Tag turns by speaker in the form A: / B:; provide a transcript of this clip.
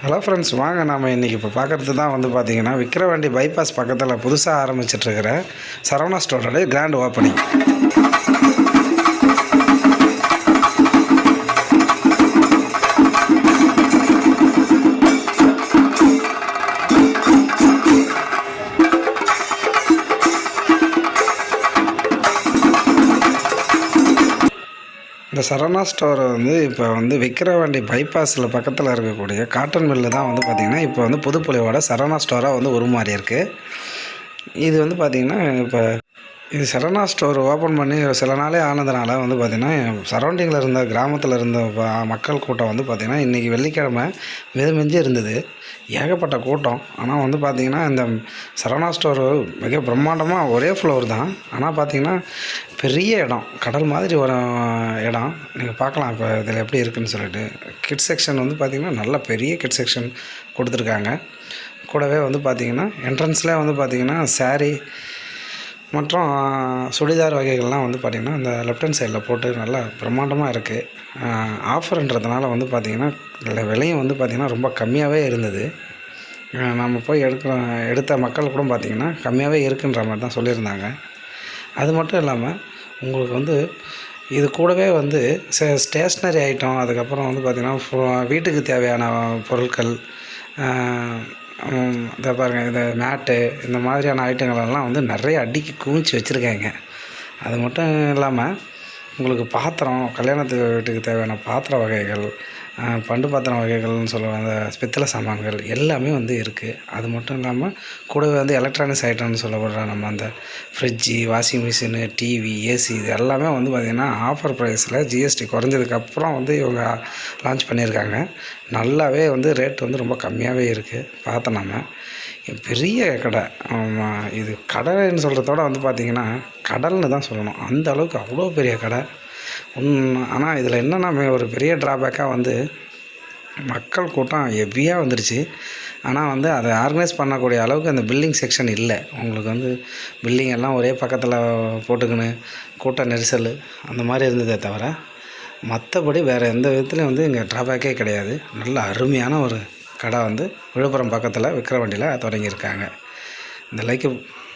A: Hello friends வாங்க நாம் இன்றைக்கி இப்போ பார்க்குறது தான் வந்து பார்த்தீங்கன்னா விக்கிரவாண்டி பைபாஸ் பக்கத்தில் புதுசாக ஆரம்பிச்சிட்ருக்கிற சரவணா ஸ்டோரோடைய கிராண்ட் ஓப்பனிங் இந்த சரவணா ஸ்டோரை வந்து இப்போ வந்து விக்கிரவாண்டி பைபாஸில் பக்கத்தில் இருக்கக்கூடிய காட்டன் மில்லு தான் வந்து பார்த்திங்கன்னா இப்போ வந்து புதுப்பொலிவோட சரவணா ஸ்டோராக வந்து உருமாறி இருக்குது இது வந்து பார்த்திங்கன்னா இப்போ இது சரவணா ஸ்டோர் ஓப்பன் பண்ணி சில நாளே ஆனதுனால வந்து பார்த்திங்கன்னா சரௌண்டிங்கில் இருந்த கிராமத்தில் இருந்த ப- மக்கள் கூட்டம் வந்து பார்த்திங்கன்னா இன்றைக்கி வெள்ளிக்கிழமை மிதமிஞ்சி இருந்தது. ஏகப்பட்ட கூட்டம். ஆனால் வந்து பார்த்திங்கன்னா இந்த சரவணா ஸ்டோர் மிக பிரம்மாண்டமாக ஒரே ஃப்ளோர் தான். ஆனால் பார்த்திங்கன்னா பெரிய இடம் கடல் மாதிரி ஒரு இடம். நீங்கள் பார்க்கலாம் இப்போ இதில் எப்படி இருக்குதுன்னு சொல்லிட்டு. கிட் செக்ஷன் வந்து பார்த்திங்கன்னா நல்ல பெரிய கிட் செக்ஷன் கொடுத்துருக்காங்க. கூடவே வந்து பார்த்திங்கன்னா என்ட்ரன்ஸில் வந்து பார்த்திங்கன்னா saree மற்றும் சுடிதார் வகைகள்லாம் வந்து பார்த்திங்கன்னா இந்த லெஃப்ட் ஹேண்ட் சைடில் போட்டு நல்லா பிரம்மாண்டமாக இருக்குது ஆஃபர்ன்றதுனால வந்து பார்த்திங்கன்னா இதில் விலையும் வந்து பார்த்திங்கன்னா ரொம்ப கம்மியாகவே இருந்தது. நம்ம போய் எடுக்கிற எடுத்த மக்கள் கூட பார்த்திங்கன்னா கம்மியாகவே இருக்குன்ற மாதிரி தான் சொல்லியிருந்தாங்க. அது மட்டும் இல்லாமல் உங்களுக்கு வந்து இது கூடவே வந்து ஸ்டேஷ்னரி ஐட்டம் அதுக்கப்புறம் வந்து பார்த்திங்கன்னா ஃபு- வீட்டுக்கு தேவையான பொருட்கள் இதை பாருங்கள் இந்த மேட்டு இந்த மாதிரியான ஐட்டங்கள் எல்லாம் வந்து நிறைய அடிக்கி குவிச்சு வச்சுருக்காங்க. அது மட்டும் இல்லாமல் உங்களுக்கு பாத்திரம் கல்யாணத்து வீட்டுக்கு தேவையான பாத்திர வகைகள் பண்டு பாத்திரம் வகைகள்னு சொல்லுவாங்க அந்த பித்தளை சாமான்கள் எல்லாமே வந்து இருக்குது அது மட்டும் இல்லாமல் கூடவே வந்து எலக்ட்ரானிக்ஸ் ஐட்டம்னு சொல்லப்படுற நம்ம அந்த ஃப்ரிட்ஜி வாஷிங் மிஷினு டிவி ஏசி இது எல்லாமே வந்து பார்த்திங்கன்னா ஆஃபர் ப்ரைஸில் ஜிஎஸ்டி குறைஞ்சதுக்கப்புறம் வந்து இவங்க லான்ச் பண்ணியிருக்காங்க. நல்லாவே வந்து ரேட் வந்து ரொம்ப கம்மியாகவே இருக்குது பார்த்தோம் நம்ம பெரிய கடை. இது கடைன்னு சொல்கிறதோட வந்து பார்த்திங்கன்னா கடல்னு தான் சொல்லணும். அந்த அளவுக்கு அவ்வளோ பெரிய கடை. ஆனால் இதில் என்னென்னா ஒரு பெரிய ட்ராபேக்காக வந்து மக்கள் கூட்டம் ஹெவியாக வந்துருச்சு. ஆனால் வந்து அதை ஆர்கனைஸ் பண்ணக்கூடிய அளவுக்கு அந்த பில்டிங் செக்ஷன் இல்லை. உங்களுக்கு வந்து பில்டிங் எல்லாம் ஒரே பக்கத்தில் போட்டுக்கின்னு கூட்ட நெரிசல் அந்த மாதிரி இருந்ததே தவிர மற்றபடி வேறு எந்த விதத்துலையும் வந்து இங்கே ட்ராபேக்கே கிடையாது. நல்ல அருமையான ஒரு கடை வந்து விழுப்புரம் பக்கத்தில் விக்கிரவாண்டியில் தொடங்கியிருக்காங்க. இந்த லைக்கு